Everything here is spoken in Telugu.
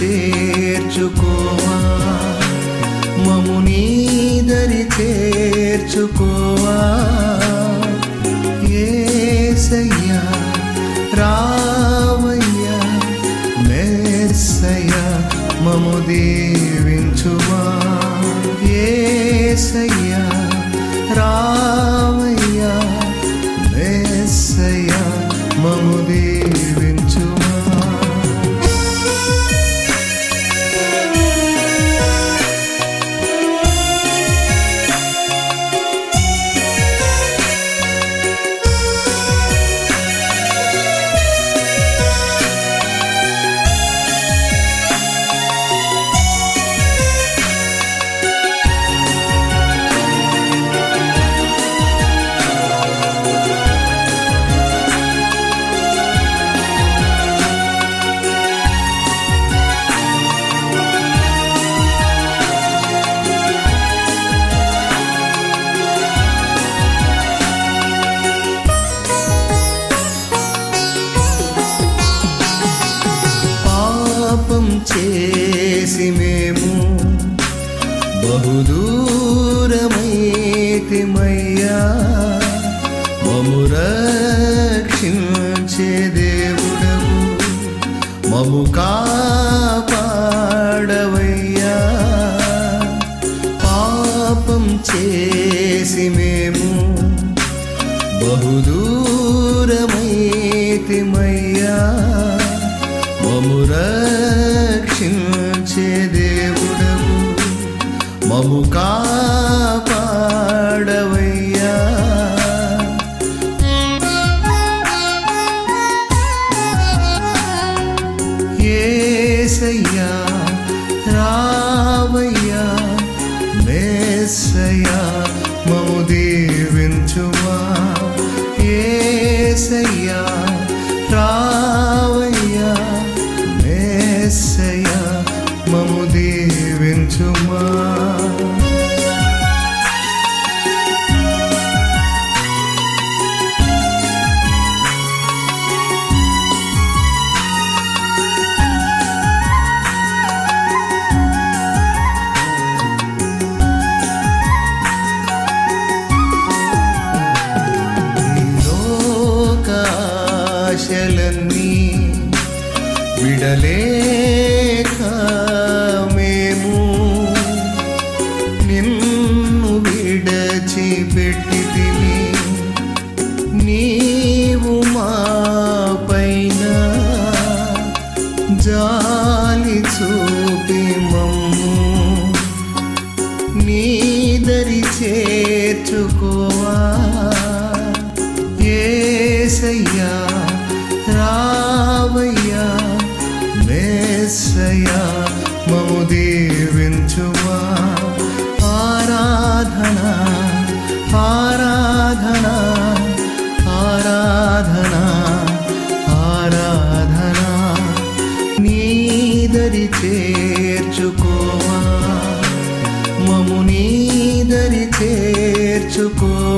చేర్చుకోవా మము నీదరి చేర్చుకోవా బహుదూరమైతిమయ్యా. మము రక్షించే దేవుడవు. మము కాపాడవయ్యా. పాపం చేసి మేము బహుదూరమైతిమయ్యా. మము రక్షించే మము కాపాడవ ఆశలన్నీ విడలేక మేము నిన్ను విడచిపెట్టితివి నీవు మా పైన జాలి చూపి మమ్ము. నీదరి చేర్చుకోవా. చేర్చుకో.